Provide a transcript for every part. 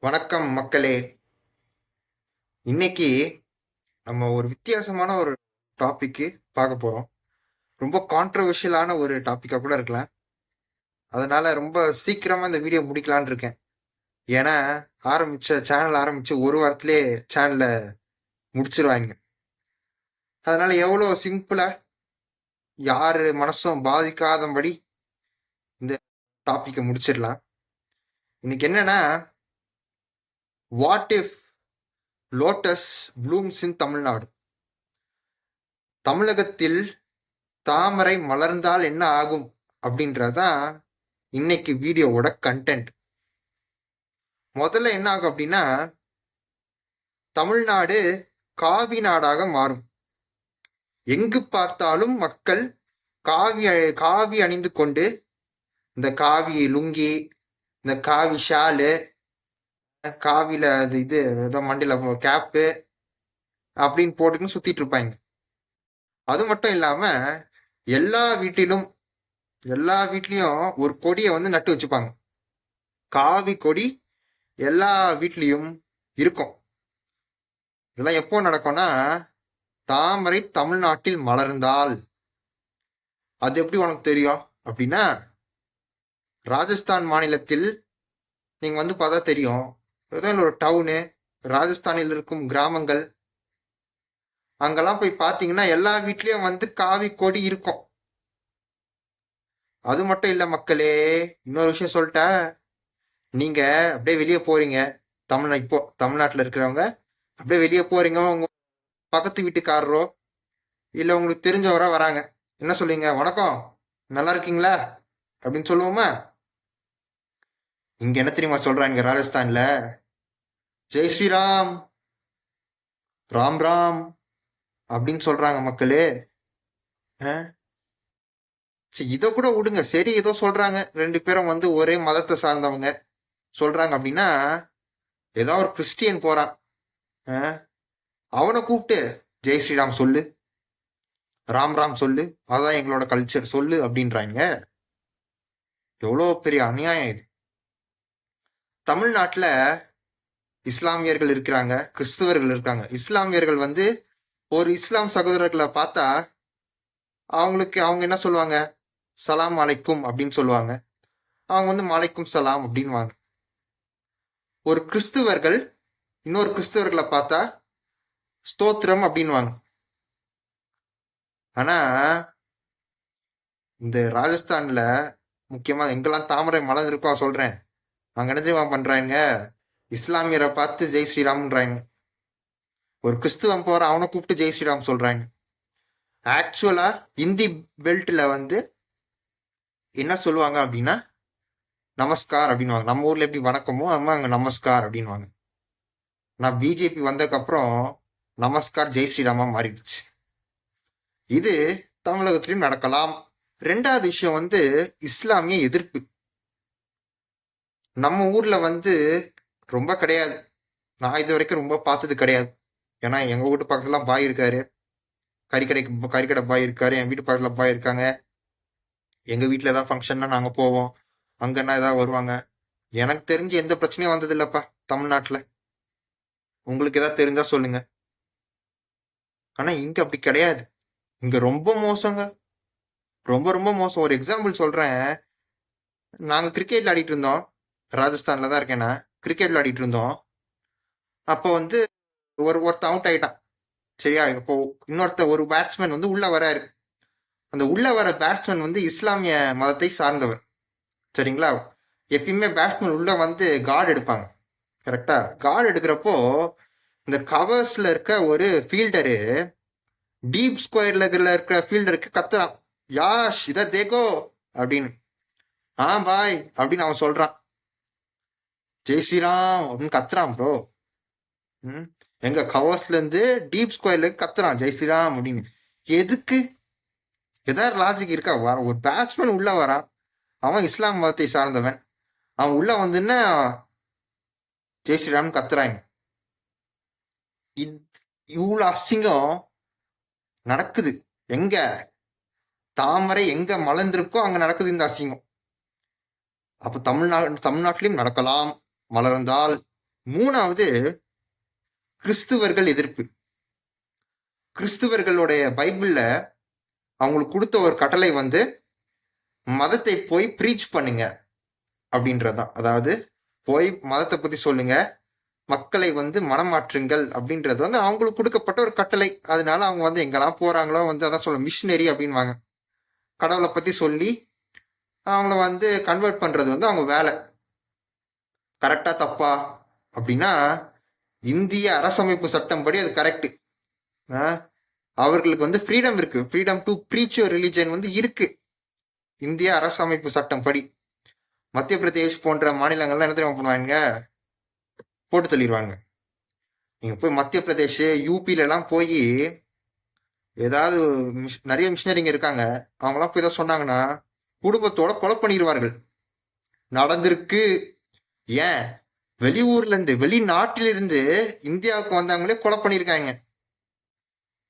வணக்கம் மக்களே. இன்னைக்கு நம்ம ஒரு வித்தியாசமான ஒரு டாபிக்கு பார்க்க போறோம். ரொம்ப கான்ட்ரவர்ஷியலான ஒரு டாப்பிக்காக கூட இருக்கலாம். அதனால ரொம்ப சீக்கிரமா இந்த வீடியோ முடிக்கலான்னு இருக்கேன். ஏன்னா ஆரம்பிச்ச சேனல் ஆரம்பிச்சு ஒரு வாரத்திலே சேனலை முடிச்சிருவாங்க. அதனால எவ்வளோ சிம்பிளா யார் மனசும் பாதிக்காதபடி இந்த டாப்பிக்கை முடிச்சிடலாம். இன்னைக்கு என்னன்னா what if lotus blooms in Tamil Nadu தமிழகத்தில் தாமரை மலர்ந்தால் என்ன ஆகும் அப்படின்றதான் இன்னைக்கு வீடியோவோட கண்டென்ட் முதல்ல என்ன ஆகும் அப்படின்னா தமிழ்நாடு காவி நாடாக மாறும். எங்கு பார்த்தாலும் மக்கள் காவி அ- காவி அணிந்து கொண்டு இந்த காவி லுங்கி இந்த காவி ஷாலு காவில அது இது ஏதோ மண்டியில கேப்பு அப்படின்னு போட்டுக்கின்னு சுத்திட்டு இருப்பாங்க. அது மட்டும் இல்லாம எல்லா வீட்டிலும் எல்லா வீட்லயும் ஒரு கொடியை வந்து நட்டு வச்சுப்பாங்க. காவி கொடி எல்லா வீட்லயும் இருக்கும். இதெல்லாம் எப்போ நடக்கும்னா தாமரை தமிழ்நாட்டில் மலர்ந்தால். அது எப்படி உனக்கு தெரியும்? அப்படின்னா ராஜஸ்தான் மாநிலத்தில் நீங்க வந்து பார்த்தா தெரியும். ஏதோ ஒரு டவுனு ராஜஸ்தானில் இருக்கும் கிராமங்கள் அங்கெல்லாம் போய் பார்த்தீங்கன்னா எல்லா வீட்லேயும் வந்து காவி கொடி இருக்கும். அது மட்டும் இல்லை மக்களே இன்னொரு விஷயம் சொல்லிட்டா நீங்க அப்படியே வெளியே போறீங்க. தமிழ் இப்போ தமிழ்நாட்டில் இருக்கிறவங்க அப்படியே வெளியே போறீங்க உங்க பக்கத்து வீட்டுக்காரரோ இல்லை உங்களுக்கு தெரிஞ்சவரோ வராங்க. என்ன சொல்லுவீங்க வணக்கம். நல்லா இருக்கீங்களா? அப்படின்னு சொல்லுவோமா? இங்க என்ன தெரியுமா சொல்றாங்க ராஜஸ்தான்ல? ஜெய் ஸ்ரீராம். ராம் ராம் அப்படின்னு சொல்றாங்க மக்களே. சரி இதை கூட விடுங்க. சரி ஏதோ சொல்றாங்க. ரெண்டு பேரும் வந்து ஒரே மதத்தை சார்ந்தவங்க. சொல்றாங்க அப்படின்னா ஏதோ ஒரு கிறிஸ்டியன் போறான். அவனை கூப்பிட்டு ஜெய் ஸ்ரீராம் சொல்லு. ராம் ராம் சொல்லு. அதான் எங்களோட கல்ச்சர் சொல்லு அப்படின்றாங்க எவ்வளோ பெரிய அநியாயம் இது. தமிழ்நாட்டில் இஸ்லாமியர்கள் இருக்கிறாங்க கிறிஸ்துவர்கள் இருக்காங்க. இஸ்லாமியர்கள் வந்து ஒரு இஸ்லாம் சகோதரர்களை பார்த்தா அவங்களுக்கு அவங்க என்ன சொல்லுவாங்க? சலாம் அலைக்கும் அப்படின்னு சொல்லுவாங்க. அவங்க வந்து மலைக்கும் சலாம் அப்படின்வாங்க ஒரு கிறிஸ்துவர்கள் இன்னொரு கிறிஸ்துவர்களை பார்த்தா ஸ்தோத்திரம் அப்படின்வாங்க ஆனா இந்த ராஜஸ்தான்ல முக்கியமா எங்கெல்லாம் தாமரை மலர்ந்திருக்கோ சொல்றேன். அங்க என்ன தெரியுமா பண்றாங்க இஸ்லாமியரை பார்த்து ஜெய் ஸ்ரீராம்ன்றாங்க. ஒரு கிறிஸ்துவன் போற அவனை கூப்பிட்டு ஜெய் ஸ்ரீராம் சொல்றாங்க. ஆக்சுவலா இந்தி பெல்ட்ல வந்து என்ன சொல்லுவாங்க அப்படின்னா நமஸ்கார் அப்படின்வாங்க நம்ம ஊர்ல எப்படி வணக்கமோ அம்மா அங்க நமஸ்கார் அப்படின்வாங்க நான் பிஜேபி வந்ததுக்கப்புறம் நமஸ்கார் ஜெய் ஸ்ரீராமா மாறிடுச்சு. இது தமிழகத்திலையும் நடக்கலாம். ரெண்டாவது விஷயம் வந்து இஸ்லாமிய எதிர்ப்பு. நம்ம ஊர்ல வந்து ரொம்ப கிடையாது. நான் இது வரைக்கும் ரொம்ப பார்த்தது கிடையாது. ஏன்னா எங்கள் வீட்டு பக்கத்துலாம் பாய் இருக்காரு. கறிக்கடைக்கு கறிக்கடை பாய் இருக்காரு. என் வீட்டு பக்கத்தில் பாய் இருக்காங்க. எங்கள் வீட்டில் ஏதாவது ஃபங்க்ஷன்னா நாங்கள் போவோம். அங்கன்னா ஏதாவது வருவாங்க? எனக்கு தெரிஞ்சு எந்த பிரச்சனையும் வந்தது இல்லைப்பா தமிழ்நாட்டில். உங்களுக்கு ஏதாவது தெரிஞ்சா சொல்லுங்க. ஆனால் இங்கே அப்படி கிடையாது. இங்கே ரொம்ப மோசங்க. ரொம்ப ரொம்ப மோசம். ஒரு எக்ஸாம்பிள் சொல்கிறேன் நாங்கள் கிரிக்கெட் விளையாடிட்டு இருந்தோம். ராஜஸ்தானில் தான் இருக்கேன் நான். கிரிக்கெட் விளையாடிட்டு இருந்தோம். அப்போ வந்து ஒரு ஒருத்தன் அவுட் ஆயிட்டான். சரியா? இப்போ இன்னொருத்த ஒரு பேட்ஸ்மேன் வந்து உள்ள வராரு. அந்த உள்ள வர பேட்ஸ்மேன் வந்து இஸ்லாமிய மதத்தை சார்ந்தவர். சரிங்களா? எப்பயுமே பேட்ஸ்மேன் உள்ள வந்து கார்டு எடுப்பாங்க. கரெக்டா கார்டு எடுக்கிறப்போ இந்த கவர்ஸ்ல இருக்க ஒரு ஃபீல்டரு டீப் ஸ்கொயர்ல இருக்கிற ஃபீல்டருக்கு கத்துறான். யாஷ் இத தேகோ! அப்படின்னு. ஆ பாய்! அப்படின்னு அவன் சொல்றான். ஜெய் ஸ்ரீராம் அப்படின்னு கத்துறான் ப்ரோ ம்? எங்க கவர்ஸ்ல இருந்து டீப் ஸ்கொயர்ல கத்துறான் ஜெய் ஸ்ரீராம் அப்படின்னு. எதுக்கு? ஏதாவது லாஜிக் இருக்கா? வர ஒரு பேட்ஸ்மேன் உள்ள வரான். அவன் இஸ்லாம் மதத்தை சார்ந்தவன். அவன் உள்ள வந்துன்னா ஜெய் ஸ்ரீராம் கத்துறாங்க. இவ்வளோ அசிங்கம் நடக்குது. எங்க? தாமரை எங்க மலர்ந்திருக்கோ அங்க நடக்குது இந்த அசிங்கம். அப்ப தமிழ்நாடு தமிழ்நாட்டிலையும் நடக்கலாம். மலர்ந்தால் மூணாவது கிறிஸ்துவர்கள் எதிர்ப்பு. கிறிஸ்துவர்களுடைய பைபிள்ல அவங்களுக்கு கொடுத்த ஒரு கட்டளை வந்து மதத்தை போய் ப்ரீச் பண்ணுங்க அப்படின்றதான் அதாவது போய் மதத்தை பத்தி சொல்லுங்க. மக்களை வந்து மனமாற்றுங்கள் அப்படின்றது வந்து அவங்களுக்கு கொடுக்கப்பட்ட ஒரு கட்டளை. அதனால அவங்க வந்து எங்கெல்லாம் போறாங்களோ வந்து அதான் சொல்ல மிஷினரி அப்படின்வாங்க கடவுளை பத்தி சொல்லி அவங்கள வந்து கன்வெர்ட் பண்றது வந்து அவங்க வேலை. கரெக்டா தப்பா? அப்படின்னா இந்திய அரசமைப்பு சட்டம் படி அது கரெக்டு அவர்களுக்கு வந்து ஃப்ரீடம் இருக்கு. ஃப்ரீடம் டு ப்ரீச் ரிலிஜன் வந்து இருக்கு. இந்திய அரசமைப்பு சட்டம் படி மத்திய பிரதேஷ் போன்ற மாநிலங்கள்லாம் என்ன தெரியுமா பண்ணுவாங்க? போட்டு தள்ளிடுவாங்க. நீங்க போய் மத்திய பிரதேஷ் யூபில எல்லாம் போய் ஏதாவது மிஷ்- நிறைய மிஷினரிங்க இருக்காங்க. அவங்களாம் போய் ஏதாவது சொன்னாங்கன்னா குடும்பத்தோட கொலை பண்ணிடுவார்கள் நடந்திருக்கு. ஏன்? வெளியூர்ல இருந்து வெளிநாட்டிலிருந்து இந்தியாவுக்கு வந்தவங்களே கொலை பண்ணியிருக்காங்க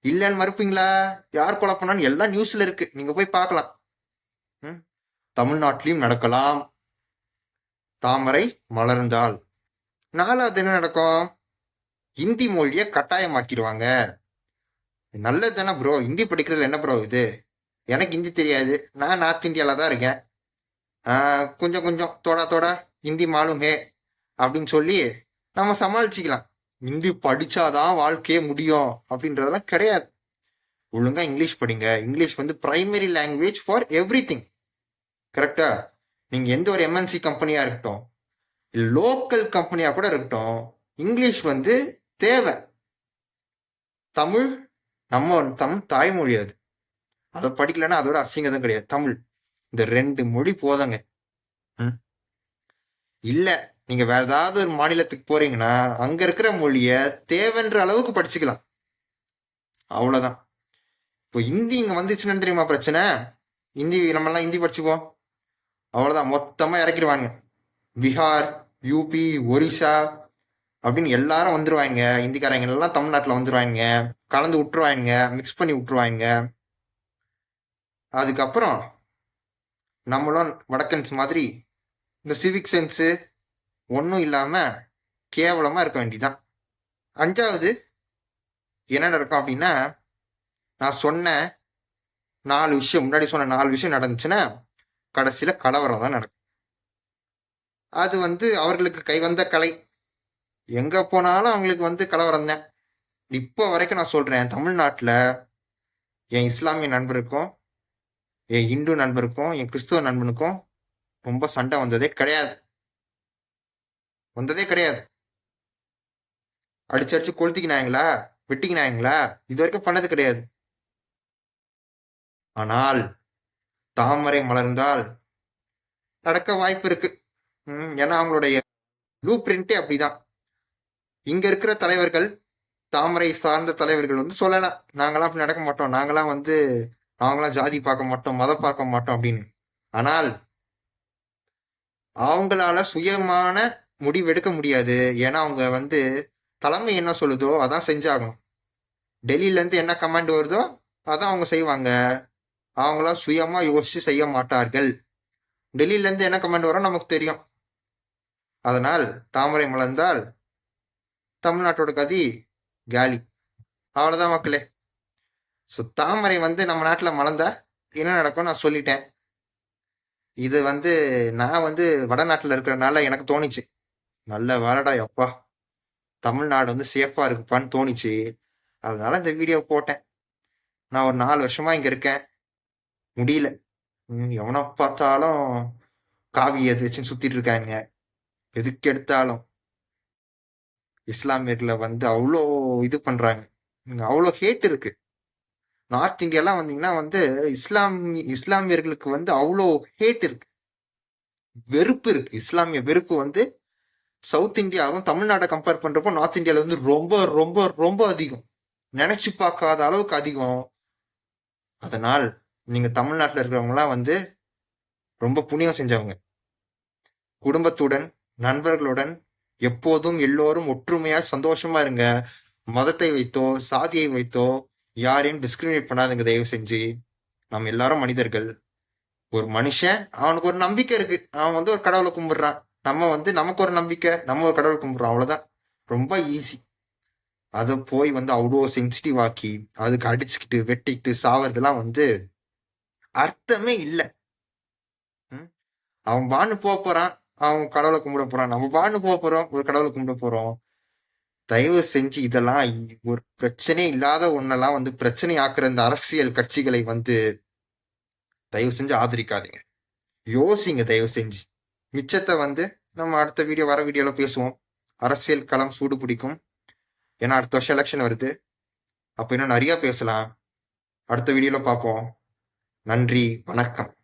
இல்லைன்னு மறுப்பீங்களா? யார் கொலை பண்ணான்னு எல்லாம் நியூஸ்ல இருக்கு. நீங்க போய் பார்க்கலாம். ம்? தமிழ்நாட்டிலையும் நடக்கலாம். தாமரை மலர்ந்தால். நாலாவது என்ன நடக்கும்? ஹிந்தி மொழியை கட்டாயமாக்கிடுவாங்க. நல்லது தானே ப்ரோ ஹிந்தி படிக்கிறதுல என்ன ப்ரோ இது? எனக்கு ஹிந்தி தெரியாது. நான் நார்த் இந்தியாவில் தான் இருக்கேன். கொஞ்சம் கொஞ்சம். தோடா தோடா. ஹிந்தி மாலுமே அப்படின்னு சொல்லி நம்ம சமாளிச்சுக்கலாம். ஹிந்தி படிச்சாதான் வாழ்க்கையே முடியும் அப்படின்றதெல்லாம் கிடையாது. ஒழுங்கா இங்கிலீஷ் படிங்க. இங்கிலீஷ் வந்து primary language for everything கரெக்டா நீங்க எந்த ஒரு எம்என்சி கம்பெனியா இருக்கட்டும் லோக்கல் கம்பெனியா கூட இருக்கட்டும் இங்கிலீஷ் வந்து தேவை. தமிழ் நம்ம தமிழ் தாய்மொழி அது. அதை படிக்கலைன்னா அதோட அசிங்கதும் கிடையாது. தமிழ். இந்த ரெண்டு மொழி போதங்க. ம்? இல்லை நீங்கள் வேறு ஏதாவது ஒரு மாநிலத்துக்கு போறீங்கன்னா அங்கே இருக்கிற மொழியை தேவைன்ற அளவுக்கு படிச்சுக்கலாம். அவ்வளோதான் இப்போ ஹிந்தி இங்கே வந்துச்சுன்னு தெரியுமா பிரச்சனை? ஹிந்தி நம்ம எல்லாம் ஹிந்தி படிச்சுக்குவோம். அவ்வளோதான் மொத்தமாக இறக்கிடுவாங்க பீகார் யூபி ஒரிசா அப்படின்னு எல்லாரும் வந்துடுவாங்க இந்திக்காரங்க எல்லாம் தமிழ்நாட்டில் வந்துடுவாங்க கலந்து விட்டுருவாங்க மிக்ஸ் பண்ணி விட்டுருவாங்க அதுக்கப்புறம் நம்மளும் வடக்கன்ஸ் மாதிரி இந்த சிவிக் சென்ஸு ஒன்றும் இல்லாமல் கேவலமாக இருக்க வேண்டிதான் அஞ்சாவது என்ன நடக்கும் அப்படின்னா நான் சொன்ன நாலு விஷயம் முன்னாடி சொன்ன நாலு விஷயம் நடந்துச்சுன்னா கடைசியில் கலவரம் தான் நடக்கும். அது வந்து அவர்களுக்கு கைவந்த கலை. எங்கே போனாலும் அவங்களுக்கு வந்து கலவரம் தான் இப்போ வரைக்கும் நான் சொல்கிறேன் தமிழ்நாட்டில் என் இஸ்லாமிய நண்பருக்கும் என் இந்து நண்பருக்கும் என் கிறிஸ்துவ நண்பனுக்கும் ரொம்ப சண்டை வந்ததே கிடையாது. வந்ததே கிடையாது. அடிச்சு அடிச்சு கொளுத்திக்கினாங்களா? வெட்டிக்கினாங்களா? இது வரைக்கும் பண்ணது கிடையாது. ஆனால் தாமரை மலர்ந்தால் நடக்க வாய்ப்பு இருக்கு. ஏன்னா அவங்களுடைய ப்ளூ பிரிண்டே அப்படிதான். இங்க இருக்கிற தலைவர்கள் தாமரை சார்ந்த தலைவர்கள் வந்து சொல்லலாம். நாங்களாம் அப்படி நடக்க மாட்டோம். நாங்களாம் வந்து நாங்களாம் ஜாதி பார்க்க மாட்டோம் மதம் பார்க்க மாட்டோம் அப்படின்னு. ஆனால் அவங்களால சுயமான முடிவு எடுக்க முடியாது. ஏன்னா அவங்க வந்து தலைமை என்ன சொல்லுதோ அதான் செஞ்சாகணும். டெல்லியிலேருந்து என்ன கமாண்ட் வருதோ அதான் அவங்க செய்வாங்க. அவங்களா சுயமாக யோசித்து செய்ய மாட்டார்கள். டெல்லியிலேருந்து என்ன கமாண்ட் வரும் நமக்கு தெரியும். அதனால் தாமரை மலர்ந்தால் தமிழ்நாட்டோட கதி காலி. அவ்வளோதான் மக்களே. ஸோ தாமரை வந்து நம்ம நாட்டில் மலர்ந்தா என்ன நடக்கும் நான் சொல்லிட்டேன். இது வந்து நான் வந்து வடநாட்டில் இருக்கிறனால எனக்கு தோணுச்சு. நல்ல வேலைடா எப்பா. தமிழ்நாடு வந்து சேஃபாக இருக்குப்பான்னு தோணுச்சு. அதனால இந்த வீடியோ போட்டேன். நான் ஒரு நாலு வருஷமா இங்கே இருக்கேன். முடியல. எவனை பார்த்தாலும் காவி எதாச்சும் சுத்திட்டு இருக்காங்க எதுக்கு எடுத்தாலும். இஸ்லாமியர்களை வந்து அவ்வளோ இது பண்றாங்க. அவ்வளோ ஹேட் இருக்கு. நார்த் இந்தியாலாம் வந்தீங்கன்னா வந்து இஸ்லாம் இஸ்லாமியர்களுக்கு வந்து அவ்வளோ ஹேட் இருக்கு. வெறுப்பு இருக்கு. இஸ்லாமிய வெறுப்பு வந்து சவுத் இந்தியாவும் தமிழ்நாட்டை கம்பேர் பண்றப்போ நார்த் இந்தியாவில் வந்து ரொம்ப ரொம்ப ரொம்ப அதிகம். நினைச்சு பார்க்காத அளவுக்கு அதிகம். அதனால் நீங்க தமிழ்நாட்டில் இருக்கிறவங்களாம் வந்து ரொம்ப புண்ணியம் செஞ்சவங்க. குடும்பத்துடன் நண்பர்களுடன் எப்போதும் எல்லோரும் ஒற்றுமையா சந்தோஷமா இருங்க. மதத்தை வைத்தோ சாதியை வைத்தோ யாரையும் டிஸ்கிரிமினேட் பண்ணாதுங்க தயவு செஞ்சு. நம்ம எல்லாரும் மனிதர்கள். ஒரு மனுஷன் அவனுக்கு ஒரு நம்பிக்கை இருக்கு. அவன் வந்து ஒரு கடவுளை கும்பிடுறான். நம்ம வந்து நமக்கு ஒரு நம்பிக்கை நம்ம ஒரு கடவுளை கும்பிடுறோம். அவ்வளவுதான். ரொம்ப ஈஸி அதை போய் வந்து அவ்வளோ சென்சிட்டிவ் ஆக்கி அதுக்கு அடிச்சுக்கிட்டு வெட்டிக்கிட்டு சாவறதெல்லாம் வந்து அர்த்தமே இல்லை. அவன் பான்னு போக போறான். அவன் கடவுளை கும்பிட போறான். நம்ம பான்னு போக போறோம். ஒரு கடவுளை கும்பிட போறோம். தயவு செஞ்சு இதெல்லாம் ஒரு பிரச்சனையே இல்லாத ஒன்னெல்லாம் வந்து பிரச்சனை ஆக்குற இந்த அரசியல் கட்சிகளை வந்து தயவு செஞ்சு ஆதரிக்காதீங்க. யோசிங்க தயவு செஞ்சு. மிச்சத்தை வந்து நம்ம அடுத்த வீடியோ வர வீடியோல பேசுவோம். அரசியல் களம் சூடு பிடிக்கும். ஏன்னா அடுத்த வருஷம் எலெக்ஷன் வருது. அப்போ இன்னும் நிறைய பேசலாம். அடுத்த வீடியோல பார்ப்போம். நன்றி வணக்கம்.